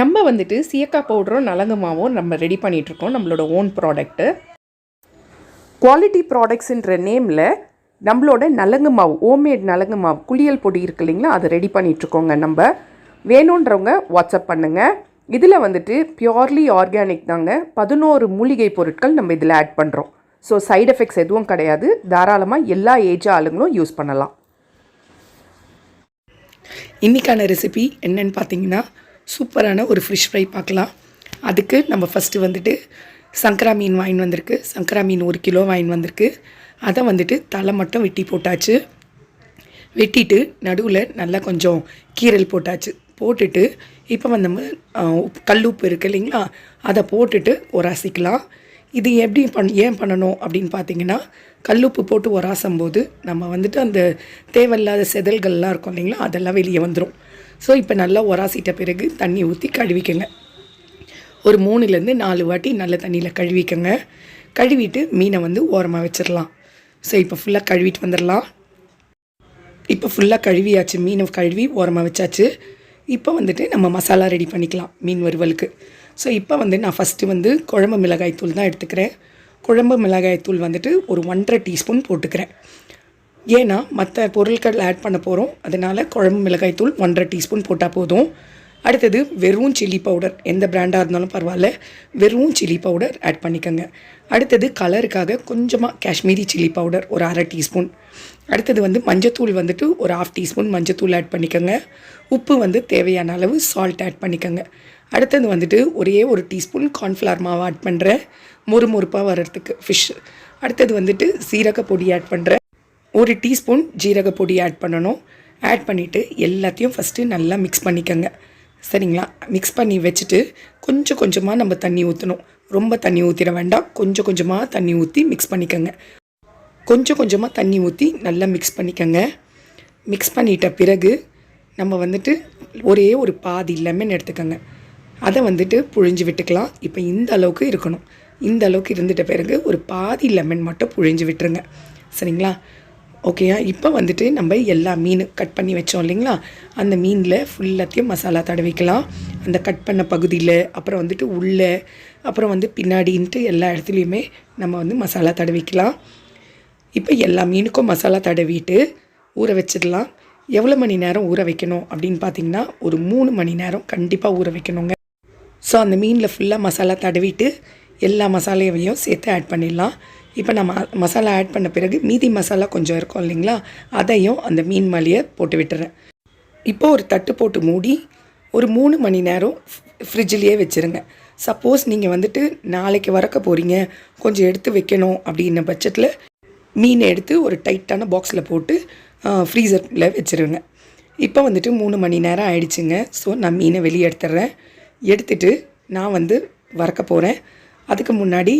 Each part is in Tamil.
நம்ம வந்துட்டு சீயக்காய் பவுடரும் நலங்கு மாவும் நம்ம ரெடி பண்ணிகிட்ருக்கோம் நம்மளோட ஓன் ப்ராடக்ட்டு குவாலிட்டி ப்ராடக்ட்ஸுன்ற நேமில் நம்மளோட நலங்கு மாவு ஹோம்மேட் நலங்கு மாவு குளியல் பொடி இருக்கு இல்லைங்களா அதை ரெடி பண்ணிகிட்ருக்கோங்க நம்ம. வேணுன்றவங்க வாட்ஸ்அப் பண்ணுங்கள் இதில் வந்துட்டு பியோர்லி ஆர்கானிக் தாங்க பதினோரு மூலிகை பொருட்கள் நம்ம இதில் ஆட் பண்ணுறோம் ஸோ சைடு எஃபெக்ட்ஸ் எதுவும் கிடையாது. தாராளமாக எல்லா ஏஜ் ஆளுங்களும் யூஸ் பண்ணலாம். இன்றைக்கான ரெசிபி என்னன்னு பார்த்தீங்கன்னா சூப்பரான ஒரு ஃபிஷ் ஃப்ரை பார்க்கலாம். அதுக்கு நம்ம ஃபஸ்ட்டு வந்துட்டு சங்கரா மீன் வாங்கிட்டு வந்திருக்கு. சங்கரா மீன் ஒரு கிலோ வாங்கின்னு வந்திருக்கு. அதை வந்துட்டு தலை மட்டும் வெட்டி போட்டாச்சு. வெட்டிட்டு நடுவில் நல்லா கொஞ்சம் கீரல் போட்டாச்சு. போட்டுட்டு இப்போ வந்து நம்ம கல் உப்பு இருக்குது இல்லைங்களா? அதை போட்டுட்டு உராசிக்கலாம். இது எப்படி பண் ஏன் பண்ணணும் அப்படின்னு பார்த்தீங்கன்னா கல்லுப்பு போட்டு உராசும் போது நம்ம வந்துட்டு அந்த தேவையில்லாத செதல்கள்லாம் இருக்கும் இல்லைங்களா? அதெல்லாம் வெளியே வந்துடும் ஸோ இப்போ நல்லா உராசிட்ட பிறகு தண்ணி ஊற்றி கழுவிக்கங்க. ஒரு மூணுலேருந்து நாலு வாட்டி நல்ல தண்ணியில் கழுவிக்கங்க. கழுவிட்டு மீனை வந்து ஓரமாக வச்சிடலாம் ஸோ இப்போ ஃபுல்லாக கழுவிட்டு வந்துடலாம் இப்போ ஃபுல்லாக கழுவியாச்சு மீனை கழுவி ஓரமாக வச்சாச்சு. இப்போ வந்துட்டு நம்ம மசாலா ரெடி பண்ணிக்கலாம் மீன் வறுவலுக்கு. ஸோ இப்போ வந்து நான் ஃபஸ்ட்டு வந்து குழம்பு மிளகாய் தூள் தான் எடுத்துக்கிறேன். குழம்பு மிளகாய் தூள் வந்துட்டு ஒரு ஒன்றரை டீஸ்பூன் போட்டுக்கிறேன். ஏன்னா மற்ற பொருட்கள் ஆட் பண்ண போகிறோம் அதனால் குழம்பு மிளகாய் தூள் ஒன்றரை டீஸ்பூன் போட்டால் போதும். அடுத்தது வெறும் சில்லி பவுடர் எந்த பிராண்டாக இருந்தாலும் பரவாயில்ல. வெறும் சில்லி பவுடர் ஆட் பண்ணிக்கோங்க. அடுத்தது கலருக்காக கொஞ்சமாக காஷ்மீரி சில்லி பவுடர் ஒரு அரை டீஸ்பூன். அடுத்தது வந்து மஞ்சத்தூள் வந்துட்டு ஒரு ஹாஃப் டீஸ்பூன் மஞ்சத்தூள் ஆட் பண்ணிக்கோங்க. உப்பு வந்து தேவையான அளவு சால்ட் ஆட் பண்ணிக்கோங்க. அடுத்தது வந்துட்டு ஒரே ஒரு டீஸ்பூன் கார்ன்ஃப்ளவர் மாவு ஆட் பண்ணுறேன் மொறுமொறுப்பாக வர்றதுக்கு ஃபிஷ் அடுத்தது வந்துட்டு சீரக பொடி ஆட் பண்ணுறேன் ஒரு டீஸ்பூன் ஜீரக பொடி ஆட் பண்ணணும். ஆட் பண்ணிவிட்டு எல்லாத்தையும் ஃபஸ்ட்டு நல்லா மிக்ஸ் பண்ணிக்கோங்க. சரிங்களா? மிக்ஸ் பண்ணி வச்சுட்டு கொஞ்சம் கொஞ்சமாக நம்ம தண்ணி ஊற்றணும் ரொம்ப தண்ணி ஊற்றிட வேண்டாம். கொஞ்சம் கொஞ்சமாக தண்ணி ஊற்றி மிக்ஸ் பண்ணிக்கோங்க. கொஞ்சம் கொஞ்சமாக தண்ணி ஊற்றி நல்லா மிக்ஸ் பண்ணிக்கோங்க. மிக்ஸ் பண்ணிட்ட பிறகு நம்ம வந்துட்டு ஒரே ஒரு பாதி லெமன் எடுத்துக்கோங்க. அதை வந்துட்டு புழிஞ்சு விட்டுக்கலாம். இப்போ இந்த அளவுக்கு இருக்கணும். இந்த அளவுக்கு இருந்துட்ட பிறகு ஒரு பாதி லெமன் மட்டும் புழிஞ்சு விட்டுருங்க. சரிங்களா? ஓகேயா இப்போ வந்துட்டு நம்ம எல்லா மீன் கட் பண்ணி வச்சோம் இல்லைங்களா? அந்த மீனில் ஃபுல்லாத்தையும் மசாலா தடவிக்கலாம் அந்த கட் பண்ண பகுதியில் அப்புறம் வந்துட்டு உள்ளே அப்புறம் வந்து பின்னாடின்ட்டு எல்லா இடத்துலையுமே நம்ம வந்து மசாலா தடவிக்கலாம் இப்போ எல்லா மீனுக்கும் மசாலா தடவிட்டு ஊற வச்சிடலாம். எவ்வளோ மணி நேரம் ஊற வைக்கணும் அப்படின்னு பார்த்தீங்கன்னா ஒரு மூணு மணி நேரம் கண்டிப்பாக ஊற வைக்கணுங்க. ஸோ அந்த மீனில் ஃபுல்லாக மசாலா தடவிட்டு எல்லா மசாலையையும் சேர்த்து ஆட் பண்ணிடலாம். இப்போ நம்ம மசாலா ஆட் பண்ண பிறகு மீதி மசாலா கொஞ்சம் இருக்கும் இல்லைங்களா? அதையும் அந்த மீன் மேலேயே போட்டு விட்டுறேன். இப்போ ஒரு தட்டு போட்டு மூடி ஒரு மூணு மணி நேரம் ஃப்ரிட்ஜிலேயே வச்சுருங்க. சப்போஸ் நீங்கள் வந்துட்டு நாளைக்கு வறக்க போகிறீங்க கொஞ்சம் எடுத்து வைக்கணும் அப்படின்ன பட்சத்தில் மீனை எடுத்து ஒரு டைட்டான பாக்ஸில் போட்டு ஃப்ரீசரில் வச்சுருங்க. இப்போ வந்துட்டு மூணு மணி நேரம் ஆயிடுச்சுங்க. ஸோ நான் மீனை வெளியே எடுத்துடுறேன் எடுத்துட்டு நான் வந்து வறக்க போகிறேன் அதுக்கு முன்னாடி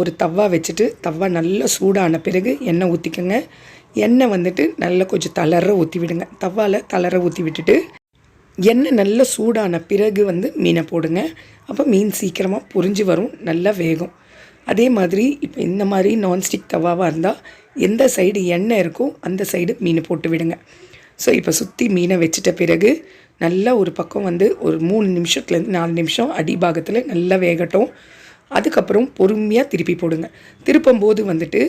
ஒரு தவா வச்சுட்டு தவா நல்லா சூடான பிறகு எண்ணெய் ஊற்றிக்கோங்க எண்ணெய் வந்துட்டு நல்லா கொஞ்சம் தளர ஊற்றி விடுங்க தவாவில் தளர ஊற்றி விட்டுட்டு எண்ணெய் நல்லா சூடான பிறகு வந்து மீனை போடுங்க. அப்போ மீன் சீக்கிரமாக புரிஞ்சு வரும் நல்லா வேகும். அதே மாதிரி இப்போ இந்த மாதிரி நான்ஸ்டிக் தவாவாக இருந்தால் எந்த சைடு எண்ணெய் இருக்கோ அந்த சைடு மீனை போட்டு விடுங்க. ஸோ இப்போ சுற்றி மீனை வச்சுட்ட பிறகு நல்லா ஒரு பக்கம் வந்து ஒரு மூணு நிமிஷத்துலேருந்து நாலு நிமிஷம் அடிபாகத்தில் நல்லா வேகட்டும். அதுக்கப்புறம் பொறுமையாக திருப்பி போடுங்க. திருப்பும்போது வந்துட்டு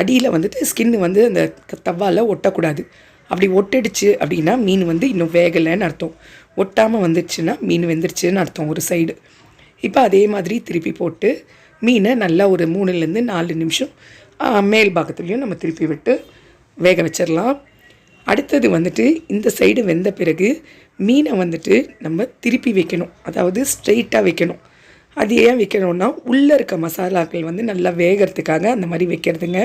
அடியில் வந்துட்டு ஸ்கின் வந்து அந்த தவாவில் ஒட்டக்கூடாது. அப்படி ஒட்டிடுச்சு அப்படின்னா மீன் வந்து இன்னும் வேகலைன்னு அர்த்தம். ஒட்டாமல் வந்துடுச்சுன்னா மீன் வெந்துருச்சுன்னு அர்த்தம் ஒரு சைடு இப்போ அதே மாதிரி திருப்பி போட்டு மீனை நல்லா ஒரு மூணுலேருந்து நாலு நிமிஷம் மேல் பாகத்துலேயும் நம்ம திருப்பி விட்டு வேக வச்சிடலாம். அடுத்தது வந்துட்டு இந்த சைடு வெந்த பிறகு மீனை வந்துட்டு நம்ம திருப்பி வைக்கணும். அதாவது ஸ்ட்ரெயிட்டாக வைக்கணும். அது ஏன் வைக்கணும்னா உள்ளே இருக்க மசாலாக்கள் வந்து நல்லா வேகிறதுக்காக அந்த மாதிரி வைக்கிறதுங்க.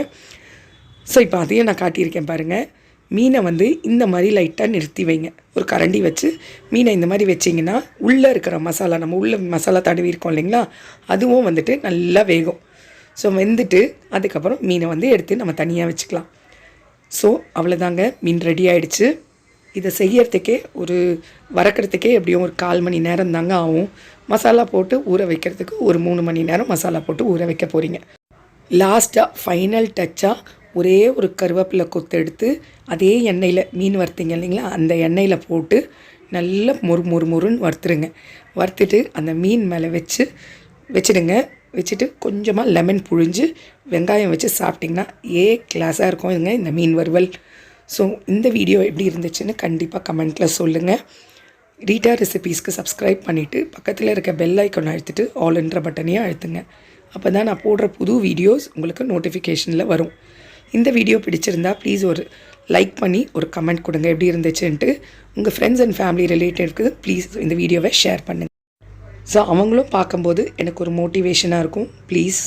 ஸோ இப்போ அதையும் நான் காட்டியிருக்கேன் பாருங்கள் மீனை வந்து இந்த மாதிரி லைட்டாக நிறுத்தி வைங்க. ஒரு கரண்டி வச்சு மீனை இந்த மாதிரி வச்சிங்கன்னா உள்ளே இருக்கிற மசாலா நம்ம உள்ளே மசாலா தடவி இருக்கோம் இல்லைங்களா அதுவும் வந்துட்டு நல்லா வேகும். ஸோ வெந்துட்டு அதுக்கப்புறம் மீனை வந்து எடுத்து நம்ம தனியாக வச்சுக்கலாம். ஸோ அவ்வளோதாங்க மீன் ரெடி ஆகிடுச்சு இதை செய்யறதுக்கே ஒரு வறக்கிறதுக்கே எப்படியும் ஒரு கால் மணி நேரம் தாங்க ஆகும். மசாலா போட்டு ஊற வைக்கிறதுக்கு ஒரு மூணு மணி நேரம் மசாலா போட்டு ஊற வைக்க போகிறீங்க லாஸ்ட்டாக ஃபைனல் டச்சாக ஒரே ஒரு கருவேப்பிலை கொத்து எடுத்து அதே எண்ணெயில் மீன் வறுத்தீங்க இல்லைங்களா? அந்த எண்ணெயில் போட்டு நல்லா மொறு மொறு மொறுன்னு வறுத்துருங்க. வறுத்துட்டு அந்த மீன் மேலே வச்சு வச்சிடுங்க. வச்சுட்டு கொஞ்சமாக லெமன் புழிஞ்சு வெங்காயம் வச்சு சாப்பிட்டிங்கன்னா ஏ கிளாஸாக இருக்கும். இதுங்க இந்த மீன் வறுவல். ஸோ இந்த வீடியோ எப்படி இருந்துச்சுன்னு கண்டிப்பாக கமெண்ட்டில் சொல்லுங்கள் ரீட்டா ரெசிபீஸ்க்கு சப்ஸ்கிரைப் பண்ணிவிட்டு பக்கத்தில் இருக்க பெல் ஐக்கான் அழுத்திட்டு ஆல்ன்ற பட்டனையும் அழுத்துங்க. அப்போ தான் நான் போடுற புது வீடியோஸ் உங்களுக்கு நோட்டிஃபிகேஷனில் வரும். இந்த வீடியோ பிடிச்சிருந்தா ப்ளீஸ் ஒரு லைக் பண்ணி ஒரு கமெண்ட் கொடுங்க எப்படி இருந்துச்சுன்ட்டு. உங்கள் ஃப்ரெண்ட்ஸ் அண்ட் ஃபேமிலி ரிலேட்டிவ்க்கு ப்ளீஸ் இந்த வீடியோவை ஷேர் பண்ணுங்கள் ஸோ அவங்களும் பார்க்கும்போது எனக்கு ஒரு மோட்டிவேஷனாக இருக்கும். ப்ளீஸ்